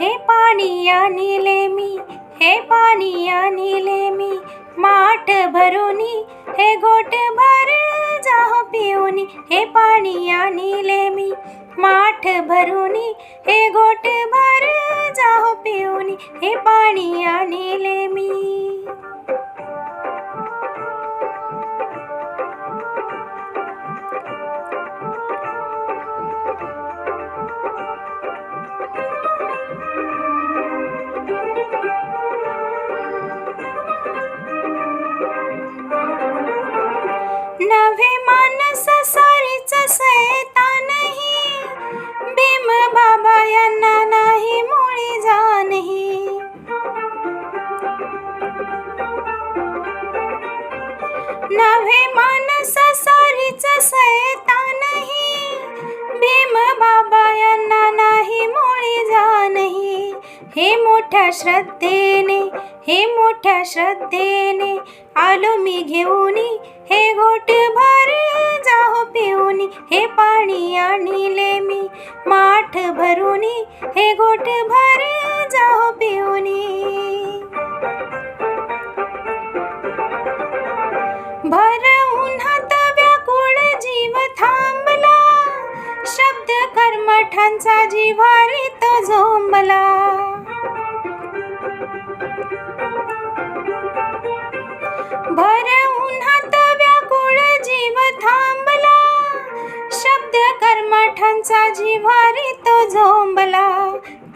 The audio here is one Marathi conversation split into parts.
हे पाणी आणिले मी हे पाणी आणिले मी. माठ भरूनी हे गोट भर जाहो पिऊनी हे पाणी आणिले मी. माठ भरूनी हे गोट भर जाहो पिऊनी हे पाणी आणिले मी. नव्हे मानस सारीच सैतानही भीम बाबा यांना नाही मुळी जाणही. हे मोठ्या श्रद्धेने हे मोठ्या श्रद्धेने आलो मी घेऊन. हे गोट भर जाहो पिऊनी. हे पाणी आणले मी माठ भरूनी. हे गोट भर जाहो पिऊनी. कर्मठांचा जिव्हारीत झोंबला भर उन्हात व्याकुळ जीव थांबला. शब्द कर्मठांचा जिव्हारीत झोंबला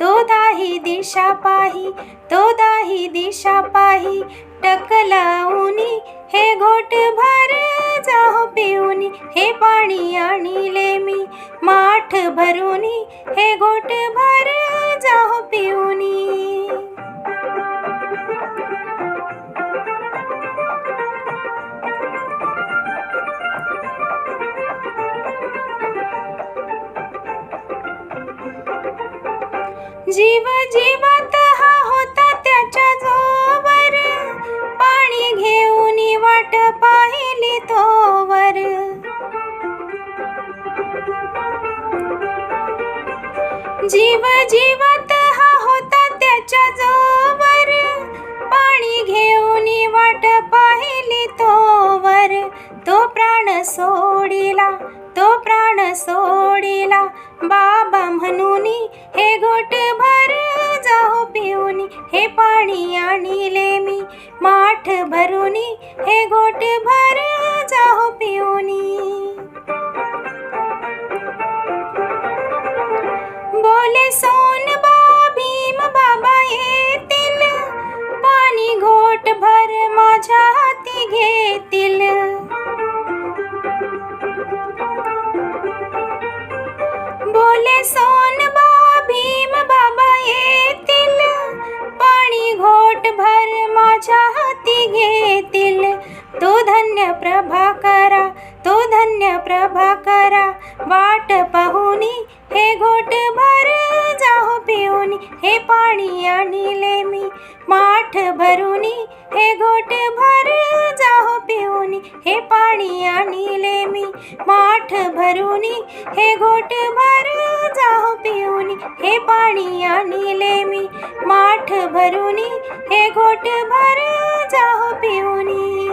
तो दाही दिशा पाही तो दाही दिशा पाही. टकला उनी हे घोट भर जाहो पिऊनी. हे पाणी आणिले मी माठ भरूनी हे गोट भर जाहो पिऊनी। जीव जीवात जीव जीवत हा होता त्याच्या जोवर. पाणी घेऊन वाट पाहिली तोवर. तो प्राण सोडिला तो प्राण सोडिला. बाबा म्हणून हे गोट भर जाहो पिऊनी हे पाणी आणिले मी. माठ भरूनी हे गोट भर जाहो पिऊनी. फुले सोन बा भीम बाबा येतील पाणी घोट भर माझ्या हाती घेतील. बोले सोनबा भीम बाबा येतील पाणी घोट भर माझ्या हाती घेतील. तो धन्य प्रभा करा तो धन्य प्रभा करा. वाट पाहुनी हे घोट भर पिऊनी हे पाणी आणिले मी. माठ भरूनी हे घोट भर जाहो पिऊनी हे पाणी आणिले मी. माठ भरूनी हे घोट भर जाहो पिऊनी हे पाणी आणिले मी. माठ भरूनी हे घोट भर जाहो पिऊनी.